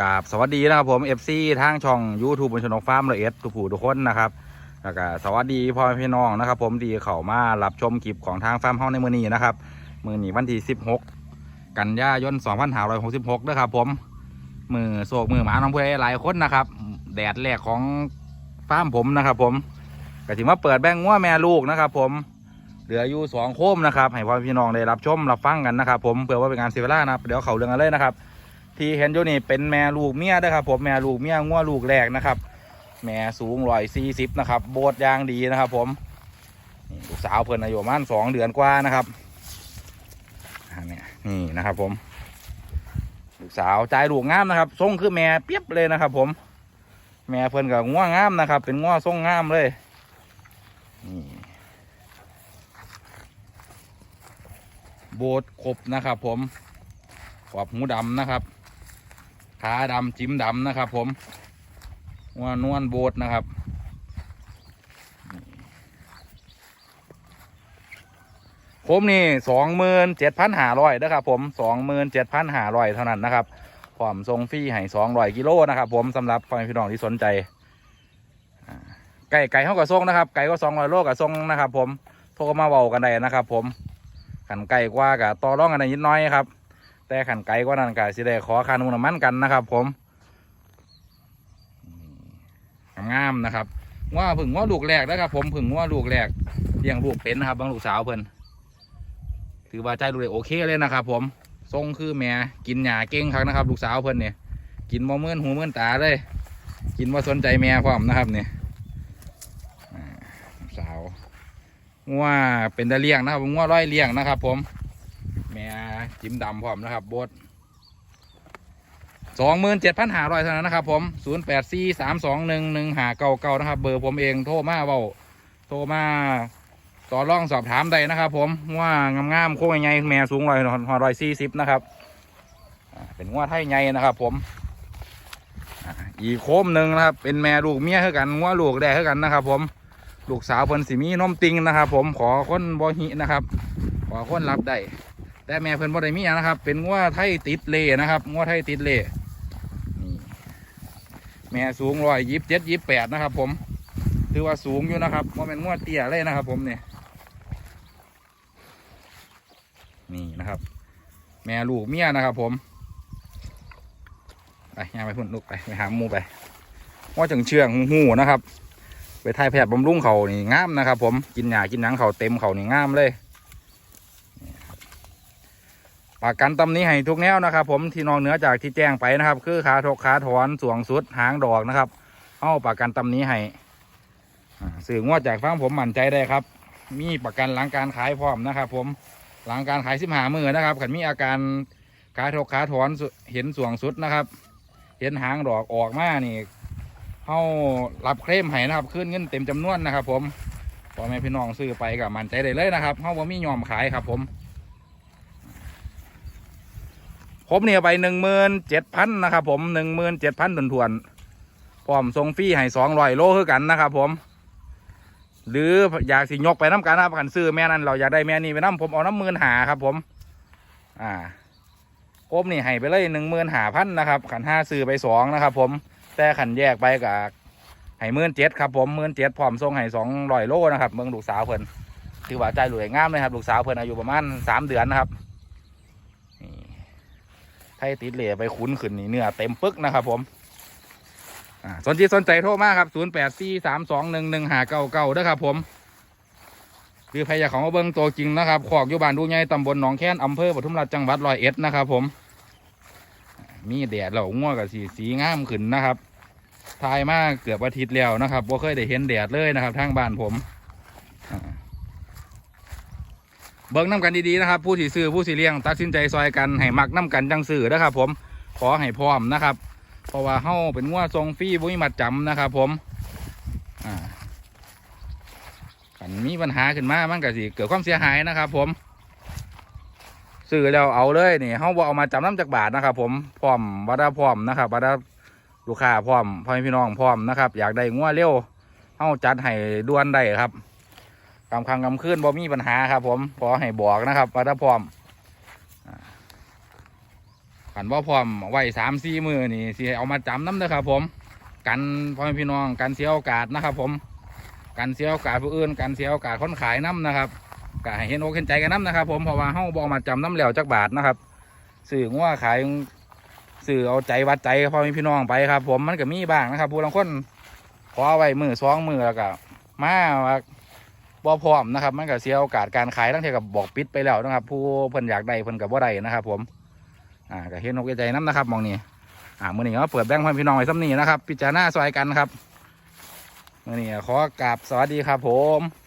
กราบสวัสดีนะครับผมเอฟซีทางช่อง YouTube บนชนกฟาร์มละเอียดทุกผู้ทุกคนนะครับแล้วก็สวัสดีพ่อแม่พี่น้องนะครับ ผมที่เข้ามารับชมคลิปของทางฟาร์มเฮาในมือนี้นะครับมือนี้วันที่ 16 กันยายน2566นะครับผมมือโศกมือหมาน้องเพื่อหลายคนนะครับ แดดแรกของฟาร์มผมนะครับ ผมก็ถือว่าเปิดแบงงัวแม่ลูกนะครับ ผมเหลืออยู่สองโคมนะครับให้พ่อพี่น้องได้รับชมรับฟังกันนะครับ ผมเพื่อว่าเป็นการเสียเวลานะครับเดี๋ยวเขาเรื่องกันเลยนะครับ ที่เห็นอยู่นี่เป็นแม่ลูกเมียนะครับผมแม่ลูกเมียงัวลูกแรกนะครับ แม่สูงร้อยสี่สิบนะครับ โบดยางดีนะครับ ผมลูกสาวเพิ่นอายุประมาณสองเดือนกว่านะครับน,นี่นะครับผมลูกสาวใจลูกงามนะครับทรงคือแม่เปียบเลยนะครับ ผม แม่เพิ่นกับงัวงามนะครับ เป็นงัวทรงงามเลยนี่โบดครบนะครับ ผมขอบหูดำนะครับ ขาดำจิ้มดำนะครับ ผมว่านวลโบดนะครับผมนี่สองหมื่นเจ็ดพันห้าร้อยนะครับ ผมสองหมื่นเจ็ดพันห้าร้อยเท่านั้นนะครับพร้อมทรงฟรีให้สองร้อยกิโลนะครับ ผมสำหรับพ่อแม่พี่น้องที่สนใจไก่ไก่เท่ากับทรงนะครับ ไก่ก็สองร้อยโลกับทรงนะครับ ผมโทรมาเบากันได้นะครับ ผมขันไก่กว่ากับต่อรองกันได้นิดน้อยครับ แต่ขันไกลกว่านั้นก็สิได้ขอคานุนำมันกันนะครับ ผมงามๆนะครับว่าผึ่งว่าลูกแรกนะครับ ผมผึ่งว่าลูกแรกเลี้ยงลูกเป็นนะครับบางลูกสาวเพิ่นถือว่าใจลูกเล็กโอเคเลยนะครับ ผมทรงคือแม่กินหญ้าเก่งครับนะครับ ลูกสาวเพิ่นเนี่ยกินบ่เมื่อนหูเมื่อนตาเลย กินว่าสนใจแม่พร้อมนะครับเนี่ยสาวว่าเป็นตะเลี้ยงนะครับว่าร้อยเลี้ยงนะครับ ผม จิ้มดำพร้อมนะครับบดสองหมื่นเจ็ดพันหาร้อยเท่านั้นนะครับผมศูนย์แปดสี่สามสองหนึ่งหนึ่งหาเก่าเก่านะครับ เบอร์ผมเองโทรมาเบาโทรมาต่อรองสอบถามได้นะครับ ผมว่างามๆโค้งใหญ่แม่สูงร้อยร้อยสี่สิบนะครับเป็นว่าไทยใหญ่นะครับผมอีโคมหนึ่งนะครับ เป็นแม่ลูกเมียเท่ากันว่าลูกแดกเท่ากันนะครับ ผมลูกสาวเพิ่นสีมีนมติงนะครับ ผมขอคนบอหินะครับ ขอคนรับได้ แต่แม่เพิ่นบ่ได้มีหยังนะครับ เป็นงัวไทยติดเลนะครับงัวไทยติดเล่แม่สูงร้อยยิบเจ็ดยิบแปดนะครับ ผม ถือว่าสูงอยู่นะครับว่าเป็นงัวเตี้ยเลยนะครับ ผมเนี่ยนี่นะครับ แม่ลูกเมียนะครับผมไปย่างไปพุ่นลูกไปไปหาหมูไปว่าจังเชื่องหูนะครับ ไปทายแผดบำรุงเขานี่งามนะครับ ผมกินหญ้ากินหนังเขาเต็มเขานี่งามเลย ประกันตำนี้ให้ทุกแนวนะครับ ผมที่นอกเหนือจากที่แจ้งไปนะครับ คือขาทกขาถอนสวงสุดหางดอกนะครับเอาประกันตำนี้ให้สื่องวดจากฟังผมมั่นใจได้ครับ มีประกันหลังการขายพร้อมนะครับ ผมหลังการขายสิบหามือนะครับขันมีอาการขาทกขาถอนเห็นสวงสุดนะครับ เห็นหางดอกออกมานี่เข้ารับเคลมให้นะครับขึ้นเงินเต็มจำนวนนะครับ ผมพอแม่พี่น้องซื้อไปกับมั่นใจได้เลยนะครับเขาบ่ามียอมขายครับผม ผมเนี่ยไปหนึ่งหมื่นเจ็ดพันนะครับผมหนึ่งหมื่นเจ็ดพันถวนๆพร้อมส่งฟรีให้สองร้อยโลคือกันนะครับผม หรืออยากสิยกไปน้ำกันนะครับกันซื้อแม่นั้นเราอยากได้แม่นี้ไปน้ำผมเอาน้ำหมื่นหาครับผม อ่าผมนี่ให้ไปเลยหนึ่งหมื่นหาพันนะครับขันห้าซื้อไปสองนะครับผมแต่ขันแยกไปกับให้หมื่นเจ็ดครับผมหมื่นเจ็ดพร้อมส่งให้สองร้อยโลนะครับเมืองลูกสาวเพิ่นถือว่าใจรวยงามเลยครับลูกสาวเพิ่นอายุประมาณสามเดือนนะครับ ไทยติดเหล่ไปคุ้นขึ้นนี่เนื้อเต็มปึกนะครับ ผมอ่าสนใจสนใจโทรมาครับ 0 8 4 3 2 1 1 5 9 9ด้วยครับผมคือพยาของเบิ้งตัวจริงนะครับ ขอกอยู่บ้านดูใหญ่ตำบลหนองแค้นอำเภอปทุมราชจังหวัดร้อยเอ็ดนะครับผม มีแดดแล้วง่วกับสีสีงามขึ้นนะครับทายมากเกือบอาทิตย์แล้วนะครับว่าเคยได้เห็นแดดเลยนะครับทางบ้านผมอ่า เบิ่งน้ำกันดีๆนะครับ ผู้ที่ซื้อผู้ที่เลี้ยง ตัดสินใจซอยกันให้มักน้ำกันจังซื้อนะครับ ผมขอให้พร้อมนะครับ เพราะว่าเฮาเป็นงัวทรงฟรีบุ้ยมัดจำนะครับ ผมอ่ากันมีปัญหาขึ้นมามันก็สิเกิดความเสียหายนะครับ ผมซื้อแล้วเอาเลยนี่เฮาบ่เอามาจำน้ำจากบาทนะครับ ผมพร้อมบัดาพร้อมนะครับบัดาลูกค้าพร้อมพ่อพี่น้องพร้อมนะครับ อยากได้งัวเร็วเฮาจัดให้ด่วนได้ครับ กำคังกำคืนบ่มีปัญหาครับ ผมขอให้บอกนะครับว่าถ้าพร้อมขันว่าพร้อมไว้สามสี่มือนี่สิเอามาจำน้ำเด้อครับ ผมกันพ่อแม่พี่น้องกันเสียโอกาสนะครับ ผมกันเสียโอกาสผู้อื่นกันเสียโอกาสคนขายน้ำนะครับก็ให้เห็นอกเห็นใจกันน้ำนะครับ ผมเพราะว่าเฮาบอกมาจำน้ำแล้วจักบาทนะครับสื่อว่าขายสื่อเอาใจวัดใจพ่อแม่พี่น้องไปครับ ผมมันก็มีบ้างนะครับผู้บางคนขอไว้มือสองมือแล้วก็มาว่า บ่พร้อมนะครับ มันก็เสียโอกาสการขายตั้งแต่กับบอกปิดไปแล้วนะครับ ผู้เพิ่นอยากได้เพิ่นกับว่าได้นะครับ ผม อ่าก็เห็นอกใจน้ำนะครับมองนี้อ่ามื่อนี้ก็เปิดแบงค์พันพี่น้องไว้ซ้ำนี้นะครับ พิจารณาซอยกันครับมื่อนี้ขอกราบสวัสดีครับผม